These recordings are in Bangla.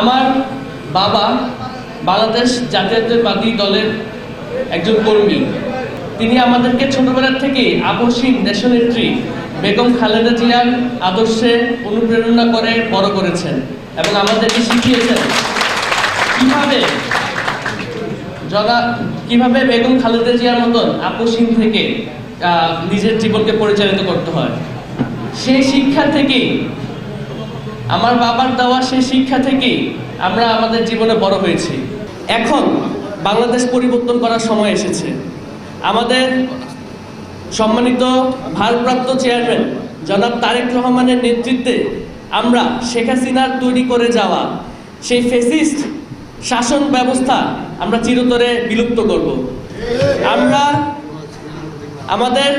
আমার বাবা বাংলাদেশ জাতীয়তাবাদী দলের একজন কর্মী। তিনি আমাদেরকে ছোটবেলার থেকে আপসীন দেশনেত্রী বেগম খালেদা জিয়ার আদর্শে অনুপ্রেরণা করে বড় করেছেন এবং আমাদেরকে শিখিয়েছেন কীভাবে জগা, কীভাবে বেগম খালেদা জিয়ার মতন আপসীন থেকে নিজের জীবনকে পরিচালিত করতে হয়। সেই শিক্ষা থেকেই আমার বাবার দেওয়া সেই শিক্ষা থেকেই আমরা আমাদের জীবনে বড় হয়েছি। এখন বাংলাদেশ পরিবর্তন করার সময় এসেছে। আমাদের সম্মানিত ভারপ্রাপ্ত চেয়ারম্যান জনাব তারেক রহমানের নেতৃত্বে আমরা শেখ হাসিনার তৈরি করে যাওয়া সেই ফেসিস্ট শাসন ব্যবস্থা আমরা চিরতরে বিলুপ্ত করব। আমরা আমাদের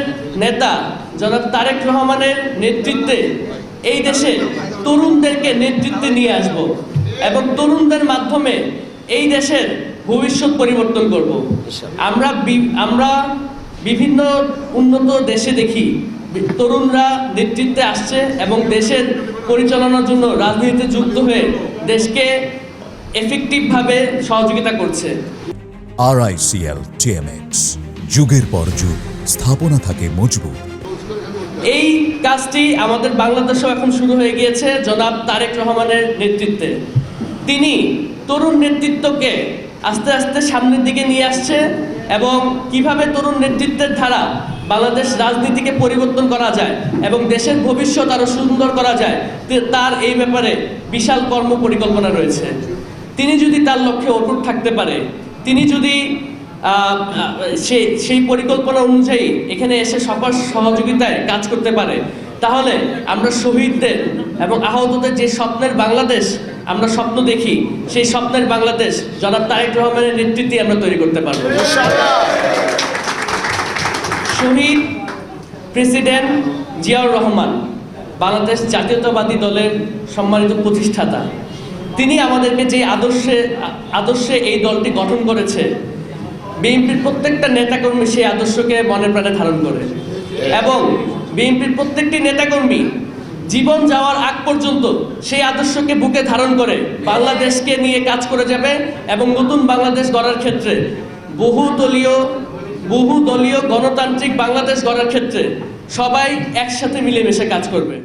নেতা জনাব তারেক রহমানের নেতৃত্বে এই দেশে তরুণদেরকে নেতৃত্বে নিয়ে আসব এবং তরুণদের মাধ্যমে এই দেশের ভবিষ্যৎ পরিবর্তন করব। আমরা আমরা বিভিন্ন উন্নত দেশে দেখি তরুণরা নেতৃত্বে আসছে এবং দেশের পরিচালনার জন্য রাজনীতিতে যুক্ত হয়ে দেশকে এফেক্টিভভাবে সহযোগিতা করছে। আরআইসিএল টিএমএক্স যুগের পর যুগ। স্থাপনা থাকে মজবুত। এই কাজটি আমাদের বাংলাদেশেও এখন শুরু হয়ে গিয়েছে জনাব তারেক রহমানের নেতৃত্বে। তিনি তরুণ নেতৃত্বকে আস্তে আস্তে সামনের দিকে নিয়ে আসছে এবং কীভাবে তরুণ নেতৃত্বের ধারা বাংলাদেশ রাজনীতিকে পরিবর্তন করা যায় এবং দেশের ভবিষ্যৎ আরও সুন্দর করা যায় তার এই ব্যাপারে বিশাল কর্ম পরিকল্পনা রয়েছে। তিনি যদি তার লক্ষ্যে অটুট থাকতে পারে, তিনি যদি সেই সেই পরিকল্পনা অনুযায়ী এখানে এসে সবার সহযোগিতায় কাজ করতে পারে। তাহলে আমরা শহীদদের এবং আহতদের যে স্বপ্নের বাংলাদেশ আমরা স্বপ্ন দেখি, সেই স্বপ্নের বাংলাদেশ জনাব তারেক রহমানের নেতৃত্বে আমরা তৈরি করতে পারব। শহীদ প্রেসিডেন্ট জিয়াউর রহমান বাংলাদেশ জাতীয়তাবাদী দলের সম্মানিত প্রতিষ্ঠাতা। তিনি আমাদেরকে যে আদর্শে আদর্শে এই দলটি গঠন করেছে বিএনপির প্রত্যেকটা নেতাকর্মী সেই আদর্শকে মনে প্রাণে ধারণ করে। এবং বিএনপির প্রত্যেকটি নেতাকর্মী জীবন যাওয়ার আগ পর্যন্ত সেই আদর্শকে বুকে ধারণ করে বাংলাদেশকে নিয়ে কাজ করে যাবে এবং নতুন বাংলাদেশ গড়ার ক্ষেত্রে বহু দলীয় বহু দলীয় গণতান্ত্রিক বাংলাদেশ গড়ার ক্ষেত্রে সবাই একসাথে মিলেমিশে কাজ করবে।